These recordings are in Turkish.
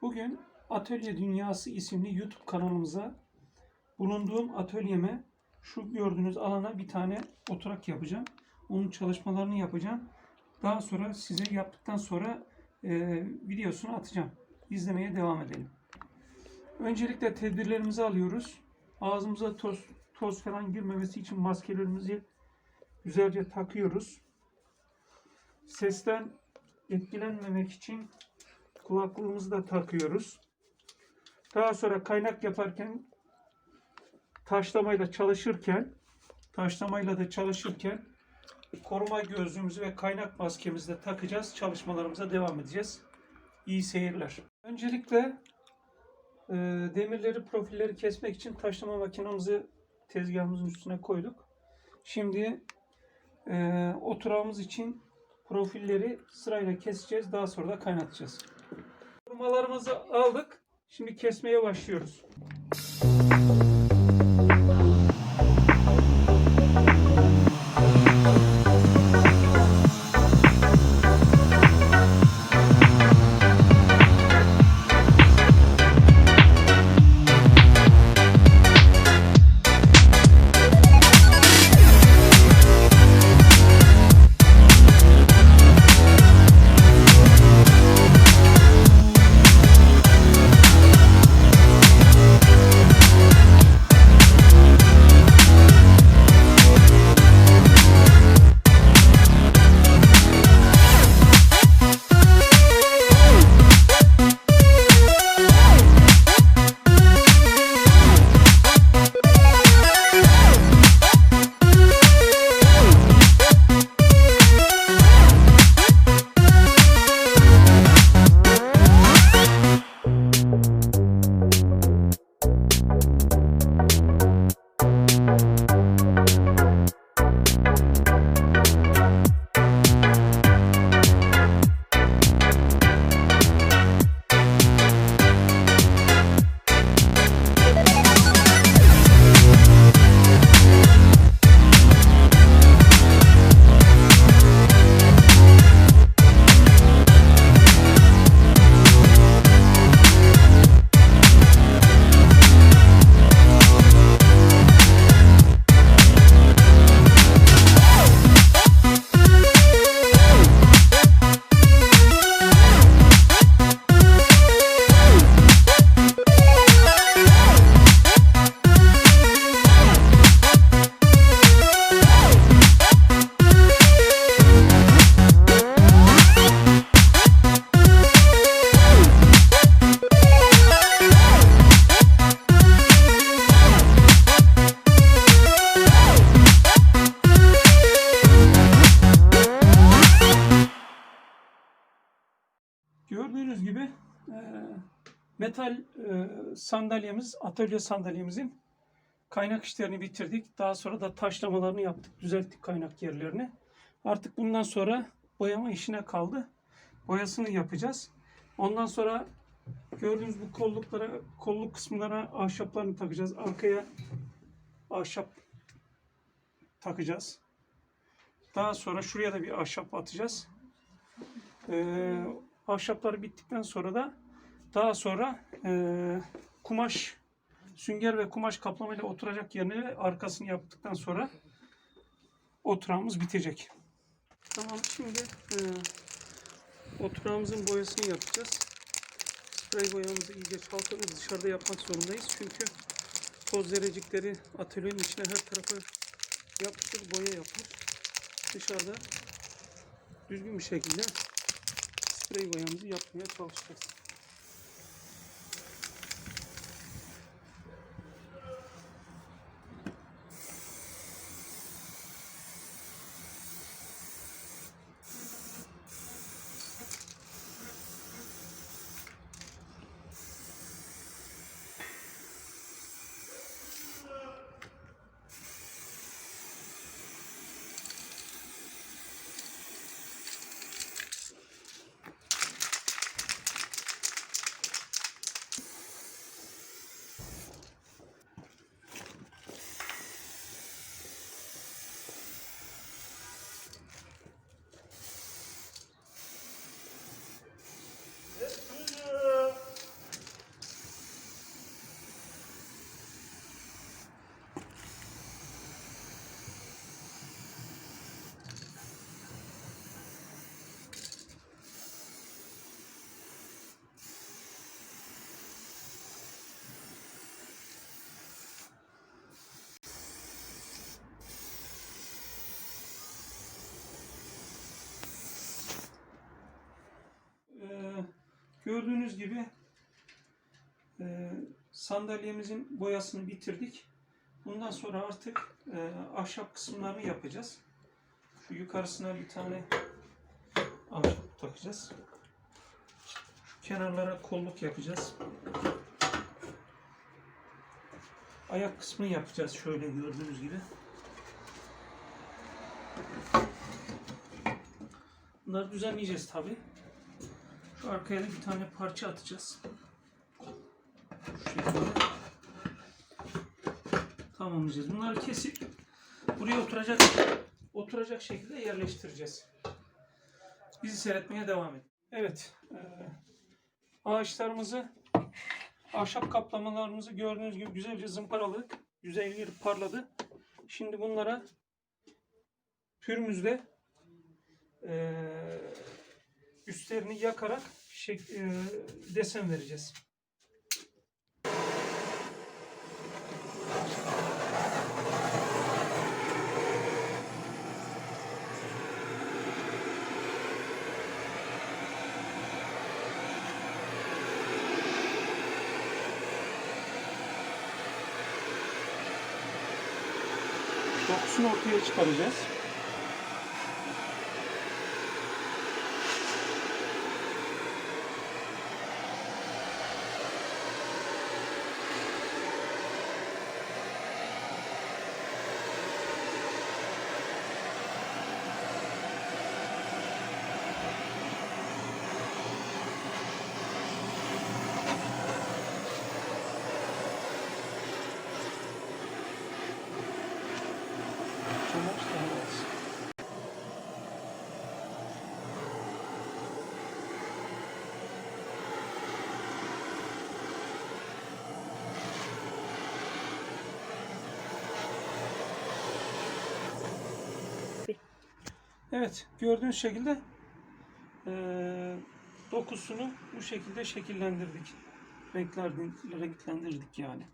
Bugün Atölye Dünyası isimli YouTube kanalımıza bulunduğum atölyeme şu gördüğünüz alana bir tane oturak yapacağım. Onun çalışmalarını yapacağım. Daha sonra size yaptıktan sonra e, videosunu atacağım. İzlemeye devam edelim. Öncelikle tedbirlerimizi alıyoruz. Ağzımıza toz, toz falan girmemesi için maskelerimizi güzelce takıyoruz. Sesten etkilenmemek için kulaklığımızı da takıyoruz. Daha sonra kaynak yaparken taşlamayla çalışırken taşlamayla da çalışırken koruma gözlüğümüzü ve kaynak maskemizi de takacağız. Çalışmalarımıza devam edeceğiz. İyi seyirler. Öncelikle e, demirleri, profilleri kesmek için taşlama makinamızı tezgahımızın üstüne koyduk. Şimdi e, oturağımız için profilleri sırayla keseceğiz. Daha sonra da kaynatacağız. Korumalarımızı aldık. Şimdi kesmeye başlıyoruz. Metal e, sandalyemiz, atölye sandalyemizin kaynak işlerini bitirdik. Daha sonra da taşlamalarını yaptık, düzelttik kaynak yerlerini. Artık bundan sonra boyama işine kaldı. Boyasını yapacağız. Ondan sonra gördüğünüz bu kolluklara, kolluk kısımlara ahşaplarını takacağız. Arkaya ahşap takacağız. Daha sonra şuraya da bir ahşap atacağız. Ee, ahşapları bittikten sonra da daha sonra e, kumaş sünger ve kumaş kaplamayla oturacak yerine arkasını yaptıktan sonra oturağımız bitecek. Tamam şimdi e, oturağımızın boyasını yapacağız. Sprey boyamızı iyice çalkalıyoruz. Dışarıda yapmak zorundayız. Çünkü toz zerrecikleri atölyenin içine her tarafa yapışır, boya yapılır. Dışarıda düzgün bir şekilde sprey boyamızı yapmaya çalışacağız. Gördüğünüz gibi e, sandalyemizin boyasını bitirdik. Bundan sonra artık e, ahşap kısımlarını yapacağız. Şu yukarısına bir tane ahşap takacağız. Şu kenarlara kolluk yapacağız. Ayak kısmını yapacağız şöyle gördüğünüz gibi. Bunları düzenleyeceğiz tabi. Arkaya da bir tane parça atacağız. Şu şekilde. Tamamlayacağız. Bunları kesip buraya oturacak oturacak şekilde yerleştireceğiz. Bizi seyretmeye devam edin. Evet. e, ağaçlarımızı ahşap kaplamalarımızı gördüğünüz gibi güzelce zımparaladık. Yüzeyleri parladı. Şimdi bunlara pürmüzle e, üstlerini yakarak şek, e, desen vereceğiz. Dokusunu ortaya çıkaracağız. Daha az. Evet, gördüğünüz şekilde eee, dokusunu bu şekilde şekillendirdik. Renkler, renklendirdik yani.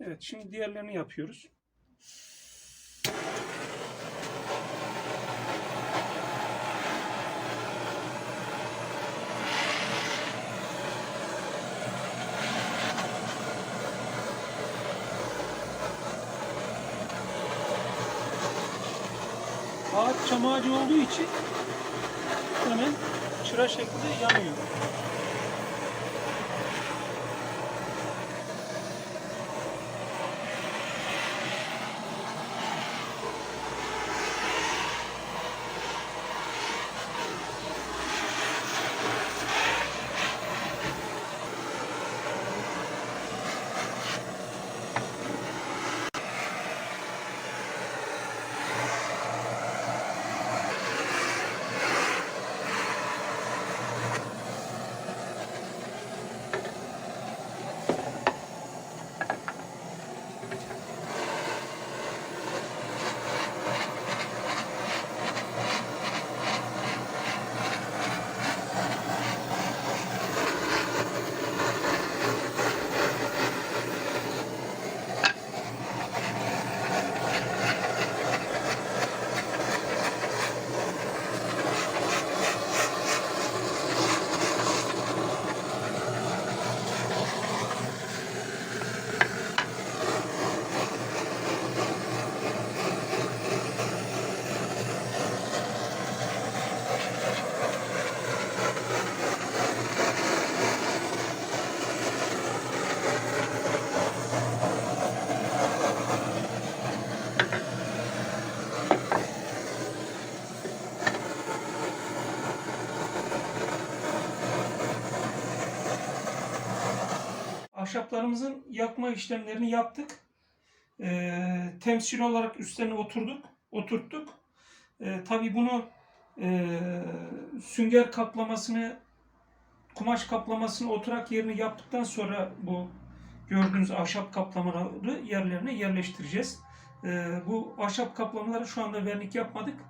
Evet, şimdi diğerlerini yapıyoruz. Çam ağacı olduğu için hemen çıra şeklinde yanıyor. Ahşaplarımızın yakma işlemlerini yaptık. Ee, temsil olarak üstlerine oturduk, oturttuk. Ee, tabii bunu e, sünger kaplamasını, kumaş kaplamasını oturak yerini yaptıktan sonra bu gördüğünüz ahşap kaplamaları yerlerine yerleştireceğiz. Ee, bu ahşap kaplamaları şu anda vernik yapmadık.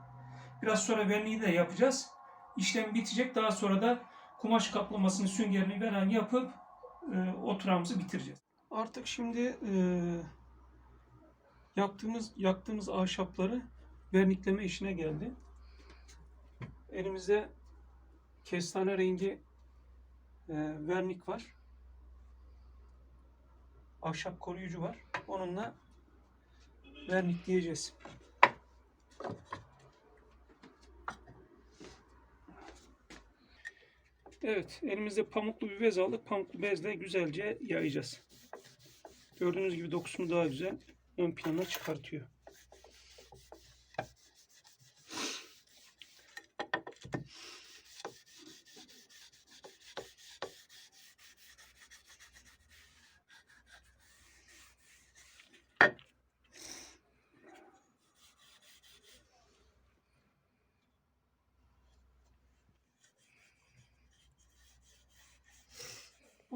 Biraz sonra verniği de yapacağız. İşlem bitecek. Daha sonra da kumaş kaplamasını, süngerini veren yapıp e, oturağımızı bitireceğiz. Artık şimdi e, yaptığımız yaktığımız ahşapları vernikleme işine geldi. Elimizde kestane rengi e, vernik var. Ahşap koruyucu var. Onunla vernik Evet, elimizde pamuklu bir bez aldık. Pamuklu bezle güzelce yayacağız. Gördüğünüz gibi dokusunu daha güzel ön plana çıkartıyor.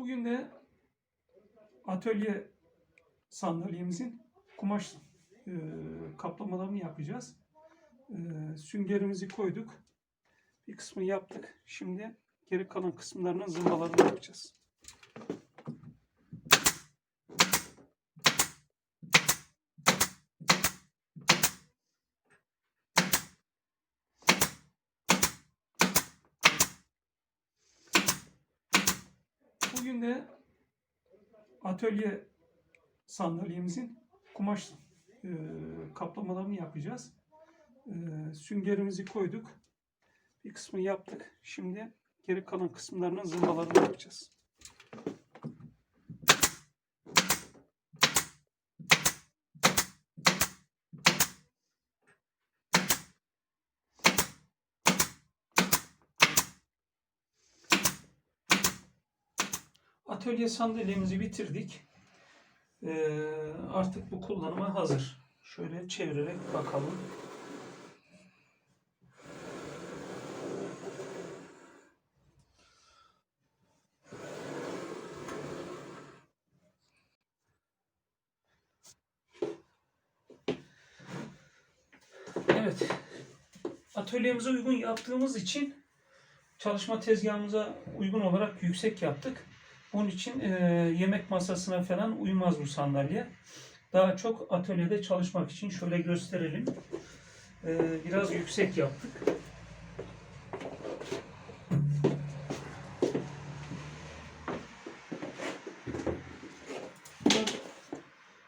Bugün de atölye sandalyemizin kumaş e, kaplamalarını yapacağız. E, süngerimizi koyduk. Bir kısmını yaptık. Şimdi geri kalan kısımlarının zımbalarını yapacağız. Bugün de atölye sandalyemizin kumaş e, kaplamalarını yapacağız. E, süngerimizi koyduk. Bir kısmını yaptık. Şimdi geri kalan kısımlarının zımbalarını yapacağız. Atölye sandalyemizi bitirdik. Ee, artık bu kullanıma hazır. Şöyle çevirerek bakalım. Evet. Atölyemize uygun yaptığımız için çalışma tezgahımıza uygun olarak yüksek yaptık. Onun için e, yemek masasına falan uymaz bu sandalye. Daha çok atölyede çalışmak için şöyle gösterelim. E, biraz yüksek yaptık.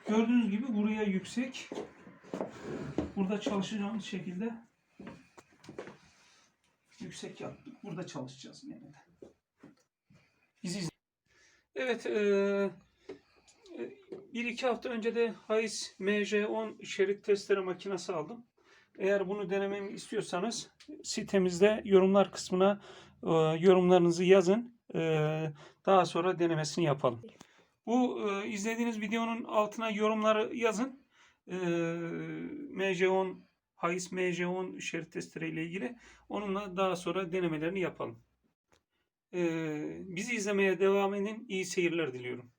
Gördüğünüz gibi buraya yüksek. Burada çalışacağımız şekilde yüksek yaptık. Burada çalışacağız yine de. Bizi Evet, eee, e, bir iki hafta önce de Hayes MJ10 şerit testere makinesi aldım. Eğer bunu denememi istiyorsanız sitemizde yorumlar kısmına e, yorumlarınızı yazın. E, daha sonra denemesini yapalım. Bu e, izlediğiniz videonun altına yorumları yazın. E, MJ10 Hayes MJ10 şerit testere ile ilgili. Onunla daha sonra denemelerini yapalım. Bizi izlemeye devam edin. İyi seyirler diliyorum.